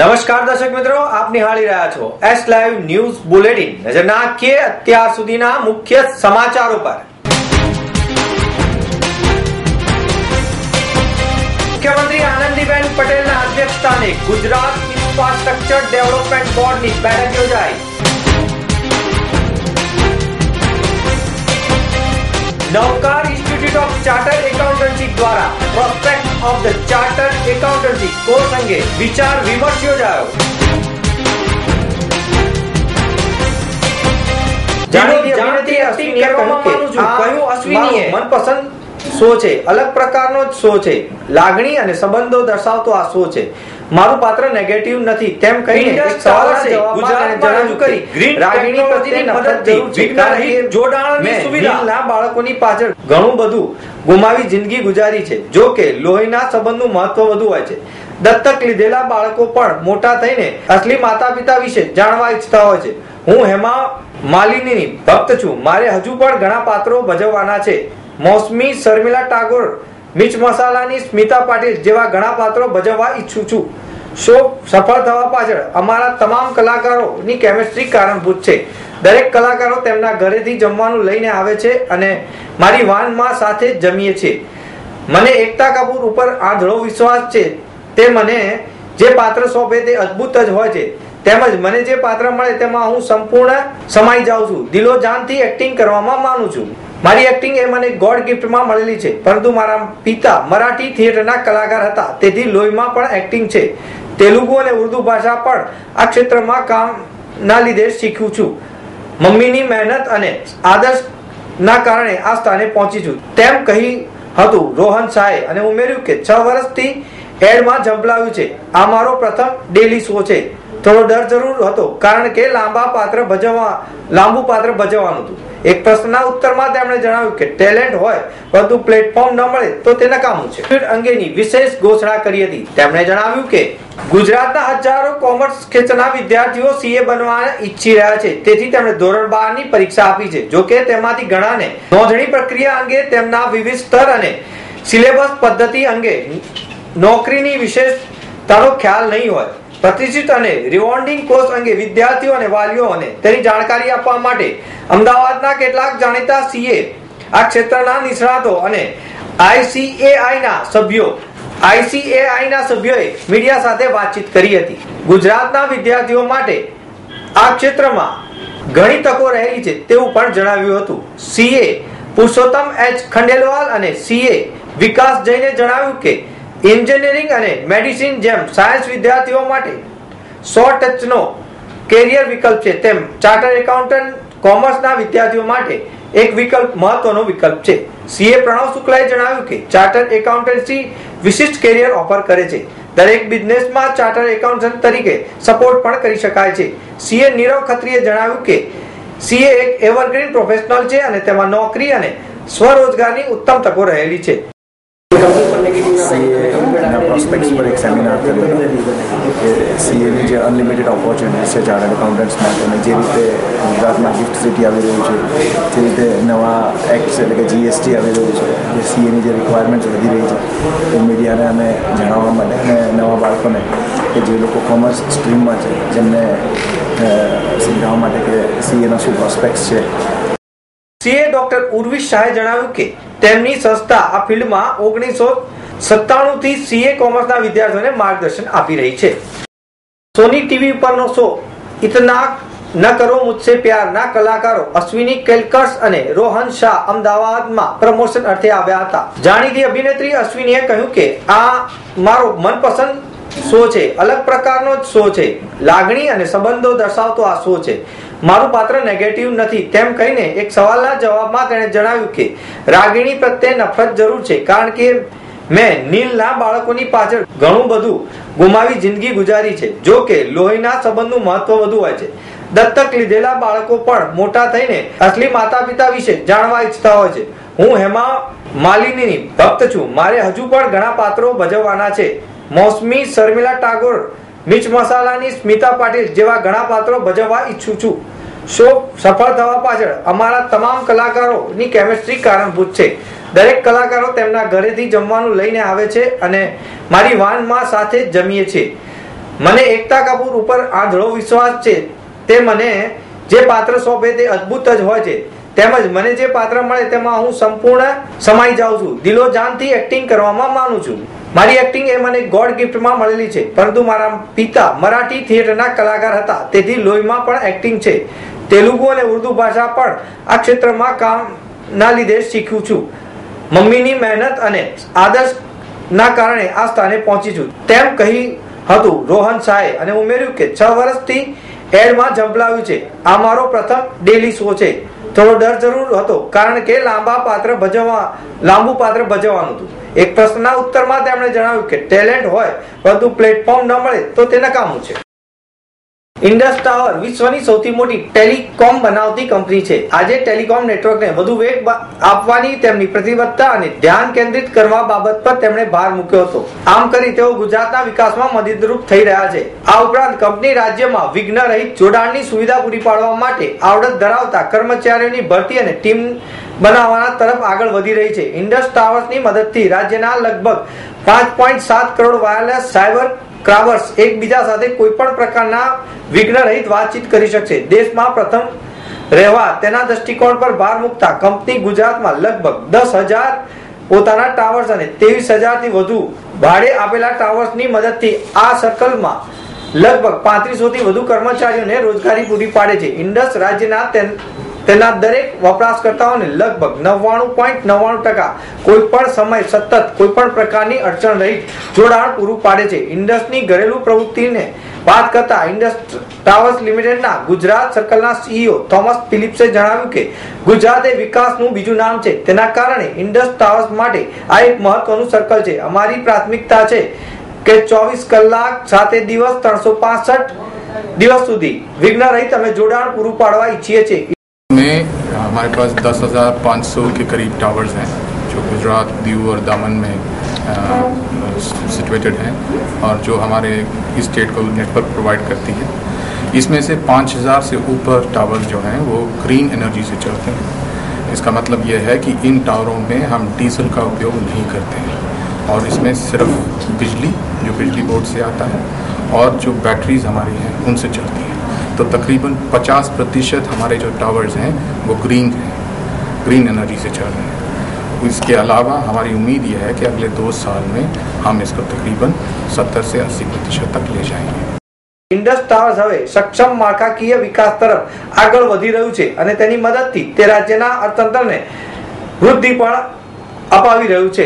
નમસ્કાર દર્શક મિત્રો, આપ નિહાળી રહ્યા છો એસ લાઈવ ન્યૂઝ બુલેટિન નજર નાખીએ અત્યાર સુધીના મુખ્ય સમાચારો પર. મુખ્યમંત્રી આનંદીબેન પટેલના અધ્યક્ષસ્થાને ગુજરાત ઇન્ફ્રાસ્ટ્રક્ચર ડેવલપમેન્ટ બોર્ડની બેઠક યોજાઈ. Navkar institute of chartered accountancy દ્વારા prospect of the chartered accountancy course અંગે વિચાર વિમર્શ યોજાયો. જાણીતી કયું અશ્વિનીએ મનપસંદ શો છે. અલગ પ્રકારનો જ શો છે. લાગણી અને સંબંધો દર્શાવતો આ શો છે. મારું પાત્ર નેગેટિવ નથી. તેમ કહીને જણાવ્યું કરી. રાગીણી પ્રત્યે નફરત જરૂર છે. જોડાણની સુવિધા. ના બાળકોની પાછળ ઘણું બધું ગુમાવી જિંદગી ગુજારી છે. જો કે લોહીના સંબંધનું મહત્વ વધુ હોય છે. દત્તક લીધેલા બાળકો પણ મોટા થઈને અસલી માતા પિતા વિશે જાણવા ઈચ્છતા હોય છે. હું હેમા માલિનીની ભક્ત છું. મારે હજુ પણ ઘણા પાત્રો ભજવવાના છે. મોસમી શર્મિલા ટાગોર મિર્ચ મસાલાની સ્મિતા પાટીલ જેવા ઘણા પાત્રો ભજવવા ઈચ્છું છું. શો સફળ થવા પાછળ અમારા તમામ કલાકારોની કેમિસ્ટ્રી કારણભૂત છે. દરેક કલાકારો તેમના ઘરેથી જમવાનું લઈને આવે છે અને મારી વાનમાં સાથે જમીએ છીએ. મને એકતા કપૂર ઉપર આંધળો વિશ્વાસ છે. તે મને જે પાત્ર સોંપે તે અદ્ભુત જ હોય છે. તેમજ મને જે પાત્ર મળે તેમાં હું સંપૂર્ણ સમાઈ જાઉં છું. દિલો જાનથી એક્ટિંગ કરવામાં માનું છું. મારી એક્ટિંગ એ મને ગોડ ગિફ્ટમાં મળેલી છે. પરંતુ મારા પિતા મરાઠી થિયેટરના કલાકાર હતા. તેથી લોહીમાં પણ એક્ટિંગ છે. તેલુગુ અને ઉર્દુ ભાષા પણ આ ક્ષેત્રમાં કામના લીધે શીખ્યું છું. મમ્મીની મહેનત અને આદર્શના કારણે આ સ્થાને પહોંચી છું. તેમ કહી હતું રોહન શાહે અને ઉમેર્યું કે છ વર્ષથી એડમાં ઝંપલાવ્યું છે. આ મારો પ્રથમ ડેલી શો છે. થોડો ડર જરૂર હતો, કારણ કે લાંબા પાત્ર ભજવવા, લાંબુ પાત્ર ભજવવાનું હતું. એક પ્રશ્નના ઉત્તરમાં તેમણે જણાવ્યું કે ટેલેન્ટ હોય, પરંતુ પ્લેટફોર્મ ન મળે તો તે નકામું છે. અંગેની વિશેષ ઘોષણા કરી હતી. તેમણે જણાવ્યું કે ગુજરાતના હજારો કોમર્સ ક્ષેત્રના વિદ્યાર્થીઓ સીએ બનવા ઈચ્છી રહ્યા છે. તેથી તેમણે ધોરણ બારની પરીક્ષા આપી છે. જોકે તેમાંથી ઘણાને નોંધણી પ્રક્રિયા અંગે તેમના વિવિધ સ્તર અને સિલેબસ પદ્ધતિ અંગે નોકરીની વિશેષતાનો ખ્યાલ નહીં હોય. પ્રતિષ્ઠિત અને રિવોન્ડિંગ કોર્સ અંગે વિદ્યાર્થીઓ અને વાલીઓને તેની જાણકારી આપવા માટે અમદાવાદના કેટલાક જાણીતા સીએ આ ક્ષેત્રના નિષ્ણાતો અને આઈસીએઆઈના સભ્યો આઈસીએઆઈના સભ્યોએ મીડિયા સાથે વાતચીત કરી હતી. ગુજરાતના વિદ્યાર્થીઓ માટે આ ક્ષેત્રમાં ઘણી તકો રહેલી છે તેવું પણ જણાવ્યું હતું. સીએ પુરુષોત્તમ એચ ખંડેલવાલ અને સીએ વિકાસ જૈને જણાવ્યું કે એન્જિનિયરિંગ અને મેડિસિન જેમ સાયન્સ વિદ્યાર્થીઓ માટે સો ટચનો કેરિયર વિકલ્પ છે, તેમ ચાર્ટર એકાઉન્ટન્ટ કોમર્સના વિદ્યાર્થીઓ માટે એક વિકલ્પ, મહત્વનો વિકલ્પ છે. સીએ પ્રણવ શુક્લાએ જણાવ્યું કે ચાર્ટર એકાઉન્ટન્સી વિશિષ્ટ કેરિયર ઓફર કરે છે. દરેક બિઝનેસમાં ચાર્ટર એકાઉન્ટન્ટ તરીકે સપોર્ટ પણ કરી શકાય છે. સીએ નીરવ ખત્રીએ જણાવ્યું કે સીએ એક એવરગ્રીન પ્રોફેશનલ છે અને તેમાં નોકરી અને સ્વરોજગારની ઉત્તમ તકો રહેલી છે. સીએના પ્રોસ્પેક્ટ્સ પર એક સેમિનાર કર્યો કે સીએની જે અનલિમિટેડ ઓપોર્ચ્યુનિટીઝ છે ચાર્ટર્ડ એકાઉન્ટન્ટ્સ માટે અને જે રીતે ગુજરાતમાં ગિફ્ટ સિટી આવી રહ્યું છે જે રીતે નવા એક્ટ્સ એટલે કે જીએસટી આવી રહ્યું છે જે સીએની જે રિક્વાયરમેન્ટ્સ વધી રહી છે એ મીડિયાને અમે જણાવવા માટે અને નવા બાળકોને કે જે લોકો કોમર્સ સ્ટ્રીમમાં છે જેમને સમજાવવા માટે કે સીએના શું પ્રોસ્પેક્ટ્સ છે સીએ ડોક્ટર ઉર્વિશ શાહે જણાવ્યું કે તેમની સંસ્થા આ ફિલ્ડમાં ઓગણીસો સત્તાણું થી સીએ કોમર્સના વિદ્યાર્થીઓને માર્ગદર્શન આપી રહી છે. સોની ટીવી પરનો શો ઇતના ન કરો મુજસે પ્યાર ના કલાકારો, અશ્વિની કેલકર્સ અને રોહન શાહ અમદાવાદમાં પ્રમોશન અર્થે આવ્યા હતા. જાણીતી અભિનેત્રી અશ્વિનીએ કહ્યું કે, આ મારો મનપસંદ શો છે, અલગ પ્રકારનો જ શો છે, લાગણી અને સંબંધો દર્શાવતો આ શો છે. મારું પાત્ર નેગેટિવ નથી, તેમ કહીને એક સવાલના જવાબમાં તેણે જણાવ્યું કે, રાગીણી પ્રત્યે નફરત જરૂર છે, કારણ કે મેં નીલના બાળકોની પાછળ ઘણું બધું ગુમાવી જિંદગી ગુજારી છે. જો કે લોહીના સંબંધનું મહત્વ વધુ હોય છે. દત્તક લીધેલા બાળકો પણ મોટા થઈને અસલી માતા પિતા વિશે જાણવા ઈચ્છતા હોય છે. હું હેમા માલિનીની ભક્ત છું. મારે હજુ પણ ઘણા પાત્રો ભજવવાના છે. મોસમી શર્મિલા ટાગોર મિચ મસાલાની સ્મિતા પાટીલ જેવા ઘણા પાત્રો ભજવવા ઈચ્છું છું. શો સફળ થવા પાછળ અમારા તમામ કલાકારોની કેમિસ્ટ્રી કારણભૂત છે. દરેક કલાકારો તેમના ઘરેથી જમવાનું લઈને આવે છે અને મારી વાનમાં સાથે જમીએ છીએ. મને એકતા કપૂર ઉપર આંધળો વિશ્વાસ છે. તે મને જે પાત્ર સોંપે તે અદ્ભુત જ હોય છે. તેમજ મને જે પાત્ર મળે તેમાં હું સંપૂર્ણ સમાઈ જાઉં છું. દિલો જાનથી એક્ટિંગ કરવામાં માનું છું. મારી એક્ટિંગ એ મને ગોડ ગિફ્ટમાં મળેલી છે. પરંતુ મારા પિતા મરાઠી થિયેટરના કલાકાર હતા. તેથી લોહીમાં પણ એક્ટિંગ છે. તેલુગુ અને ઉર્દુ ભાષા પણ આ ક્ષેત્રમાં કામ ના લીધે શીખ્યું છું. મમ્મીની મહેનત અને આદર્શ ના કારણે આ સ્થાને પહોંચી છું. તેમ કહી હતું રોહન શાહે અને ઉમેર્યું કે છ વર્ષથી એડમાં ઝંપલાવ્યું છે. આ મારો પ્રથમ ડેલી શો છે. થોડો ડર જરૂર હતો કારણ કે લાંબા પાત્ર ભજવવા લાંબુ પાત્ર ભજવવાનું હતું. એક પ્રશ્નના ઉત્તરમાં તેમણે જણાવ્યું કે ટેલેન્ટ હોય, પરંતુ પ્લેટફોર્મ ન મળે તો તે નકામું છે. ઇન્ડસ ટાવર વિશ્વની સૌથી મોટી ટેલિકોમ બનાવતી કંપની છે. આજે ટેલિકોમ નેટવર્કને વધુ વેગ આપવાની તેમની પ્રતિબદ્ધતા અને ધ્યાન કેન્દ્રિત કરવા બાબત પર તેમણે ભાર મૂક્યો હતો. આમ કરી તેઓ ગુજરાતના વિકાસમાં મદદરૂપ થઈ રહ્યા છે. આ ઉપરાંત કંપની રાજ્યમાં વિઘ્ન રહિત જોડાણની સુવિધા પૂરી પાડવા માટે આવડત ધરાવતા કર્મચારીઓની ભરતી અને ટીમ બનાવવાના તરફ આગળ વધી રહી છે. ઇન્ડસ ટાવર્સની મદદથી રાજ્યના લગભગ પાંચ પોઈન્ટ સાત કરોડ વાયરલેસ સાયબર ક્રાવર્સ એકબીજા સાથે કોઈ પણ પ્રકારના વિઘ્ન રહિત વાતચીત કરી શકશે. દેશમાં પ્રથમ રહેવા તેના દ્રષ્ટિકોણ પર ભાર મૂકતા કંપની ગુજરાતમાં લગભગ દસ હજાર પોતાના ટાવર્સ અને ત્રેવીસ હજારથી વધુ ભાડે આપેલા ટાવર્સની મદદથી આ સર્કલમાં લગભગ પાંત્રીસો થી વધુ કર્મચારીઓને રોજગારી પૂરી પાડે છે. ઇન્ડસ રાજ્યના તેના દરેક વપરાશકર્તાઓને લગભગ નવ્વાણું પોઈન્ટ નવ્વાણું ટકા કોઈ પણ સમય સતત કોઈ પણ પ્રકારની અડચણ રહિત જોડાણ પૂરું પાડે છે. ઇન્ડસની ઘરેલુ પ્રવૃત્તિને વાત કરતા ઇન્ડસ ટાવર્સ લિમિટેડના ગુજરાત સર્કલના સીઈઓ થોમસ ફિલિપ્સે જણાવ્યું કે ગુજરાત એ વિકાસનું બીજું નામ છે. તેના કારણે ઇન્ડસ ટાવર્સ માટે આ એક મહત્વનું સર્કલ છે. અમારી પ્રાથમિકતા છે કે ચોવીસ કલાક સાતે દિવસ ત્રણસો દિવસ સુધી વિઘ્ન રહિત અમે જોડાણ પૂરું પાડવા ઈચ્છીએ છીએ. में हमारे पास दस हज़ार पाँच सौ के करीब टावर्स हैं, जो गुजरात, दीव और दामन में सिचुएटेड हैं और जो हमारे स्टेट को नेटवर्क प्रोवाइड करती है। इसमें से पाँच हज़ार से ऊपर टावर्स जो हैं, वो ग्रीन एनर्जी से चलते हैं। इसका मतलब ये है कि इन टावरों में हम डीजल का उपयोग नहीं करते हैं और इसमें सिर्फ़ बिजली, जो बिजली बोर्ड से आता है और जो बैटरीज हमारी हैं, उनसे चलती हैं। तो तकरीबन 50 प्रतिशत हमारे जो टावर्स हैं वो ग्रीन हैं ग्रीन एनर्जी से चल रहे हैं इसके अलावा हमारी उम्मीद यह है कि अगले दो साल में हम इसको तकरीबन 70 से 80 प्रतिशत तक ले जाएंगे ઇન્ડસ ટાવર્સ હવે સક્ષમ માળખાકીય વિકાસ તરફ આગળ વધી રહ્યું છે અને તેની મદદથી તે રાજ્યના અર્થતંત્રને વૃદ્ધિ પણ અપાવી રહ્યું છે